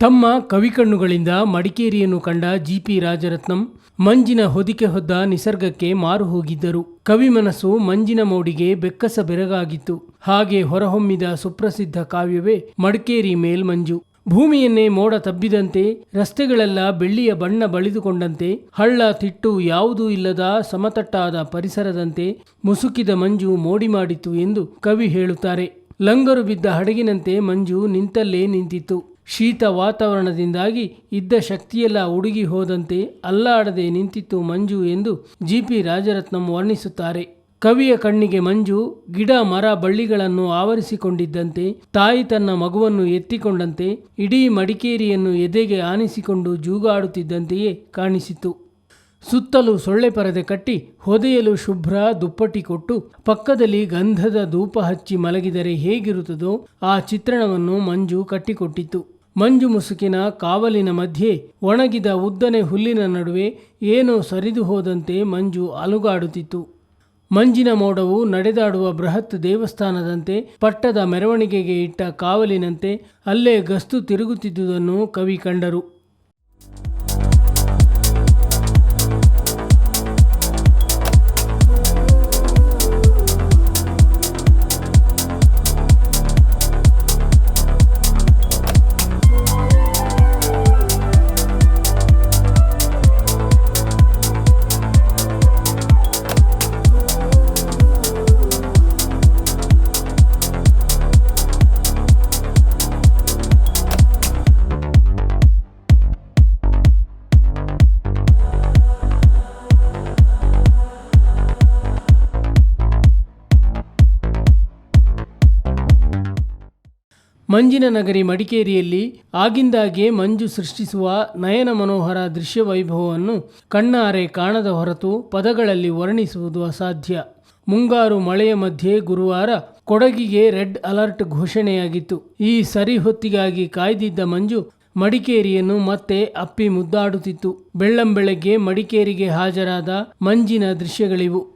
ತಮ್ಮ ಕವಿಕಣ್ಣುಗಳಿಂದ ಮಡಿಕೇರಿಯನ್ನು ಕಂಡ ಜಿಪಿ ರಾಜರತ್ನಂ ಮಂಜಿನ ಹೊದಿಕೆ ಹೊದ್ದ ನಿಸರ್ಗಕ್ಕೆ ಮಾರು ಹೋಗಿದ್ದರು. ಕವಿ ಮನಸ್ಸು ಮಂಜಿನ ಮೋಡಿಗೆ ಬೆಕ್ಕಸ ಬೆರಗಾಗಿತ್ತು. ಹಾಗೆ ಹೊರಹೊಮ್ಮಿದ ಸುಪ್ರಸಿದ್ಧ ಕಾವ್ಯವೇ ಮಡಿಕೇರಿ ಮೇಲ್ಮಂಜು. ಭೂಮಿಯನ್ನೇ ಮೋಡ ತಬ್ಬಿದಂತೆ, ರಸ್ತೆಗಳೆಲ್ಲ ಬೆಳ್ಳಿಯ ಬಣ್ಣ ಬಳಿದುಕೊಂಡಂತೆ, ಹಳ್ಳ ತಿಟ್ಟು ಯಾವುದೂ ಇಲ್ಲದ ಸಮತಟ್ಟಾದ ಪರಿಸರದಂತೆ ಮುಸುಕಿದ ಮಂಜು ಮೋಡಿ ಮಾಡಿತು ಎಂದು ಕವಿ ಹೇಳುತ್ತಾರೆ. ಲಂಗರು ಬಿದ್ದ ಹಡಗಿನಂತೆ ಮಂಜು ನಿಂತಲ್ಲೇ ನಿಂತಿತ್ತು. ಶೀತ ವಾತಾವರಣದಿಂದಾಗಿ ಇದ್ದ ಶಕ್ತಿಯೆಲ್ಲ ಉಡುಗಿ ಹೋದಂತೆ ಅಲ್ಲಾಡದೆ ನಿಂತಿತ್ತು ಮಂಜು ಎಂದು ಜಿ ಪಿ ರಾಜರತ್ನಂ ವರ್ಣಿಸುತ್ತಾರೆ. ಕವಿಯ ಕಣ್ಣಿಗೆ ಮಂಜು ಗಿಡ ಮರ ಬಳ್ಳಿಗಳನ್ನು ಆವರಿಸಿಕೊಂಡಿದ್ದಂತೆ, ತಾಯಿ ತನ್ನ ಮಗುವನ್ನು ಎತ್ತಿಕೊಂಡಂತೆ, ಇಡೀ ಮಡಿಕೇರಿಯನ್ನು ಎದೆಗೆ ಆನಿಸಿಕೊಂಡು ಜೂಗಾಡುತ್ತಿದ್ದಂತೆಯೇ ಕಾಣಿಸಿತು. ಸುತ್ತಲೂ ಸೊಳ್ಳೆ ಪರದೆ ಕಟ್ಟಿ ಹೊದೆಯಲು ಶುಭ್ರ ದುಪ್ಪಟಿ ಕೊಟ್ಟು ಪಕ್ಕದಲ್ಲಿ ಗಂಧದ ಧೂಪ ಹಚ್ಚಿ ಮಲಗಿದರೆ ಹೇಗಿರುತ್ತದೋ ಆ ಚಿತ್ರಣವನ್ನು ಮಂಜು ಕಟ್ಟಿಕೊಟ್ಟಿತ್ತು. ಮಂಜು ಮುಸುಕಿನ ಕಾವಲಿನ ಮಧ್ಯೆ ಒಣಗಿದ ಉದ್ದನೆ ಹುಲ್ಲಿನ ನಡುವೆ ಏನೋ ಸರಿದು ಹೋದಂತೆ ಮಂಜು ಅಲುಗಾಡುತ್ತಿತ್ತು. ಮಂಜಿನ ಮೋಡವು ನಡೆದಾಡುವ ಬೃಹತ್ ದೇವಸ್ಥಾನದಂತೆ, ಪಟ್ಟದ ಮೆರವಣಿಗೆಗೆ ಇಟ್ಟ ಕಾವಲಿನಂತೆ ಅಲ್ಲೇ ಗಸ್ತು ತಿರುಗುತ್ತಿದ್ದುದನ್ನು ಕವಿ ಕಂಡರು. ಮಂಜಿನ ನಗರಿ ಮಡಿಕೇರಿಯಲ್ಲಿ ಆಗಿಂದಾಗೆ ಮಂಜು ಸೃಷ್ಟಿಸುವ ನಯನ ಮನೋಹರ ದೃಶ್ಯ ವೈಭವವನ್ನು ಕಣ್ಣಾರೆ ಕಾಣದ ಹೊರತು ಪದಗಳಲ್ಲಿ ವರ್ಣಿಸುವುದು ಅಸಾಧ್ಯ. ಮುಂಗಾರು ಮಳೆಯ ಮಧ್ಯೆ ಗುರುವಾರ ಕೊಡಗಿಗೆ ರೆಡ್ ಅಲರ್ಟ್ ಘೋಷಣೆಯಾಗಿತ್ತು. ಈ ಸರಿ ಹೊತ್ತಿಗಾಗಿ ಕಾಯ್ದಿದ್ದ ಮಂಜು ಮಡಿಕೇರಿಯನ್ನು ಮತ್ತೆ ಅಪ್ಪಿ ಮುದ್ದಾಡುತ್ತಿತ್ತು. ಬೆಳ್ಳಂಬೆಳಗ್ಗೆ ಮಡಿಕೇರಿಗೆ ಹಾಜರಾದ ಮಂಜಿನ ದೃಶ್ಯಗಳಿವು.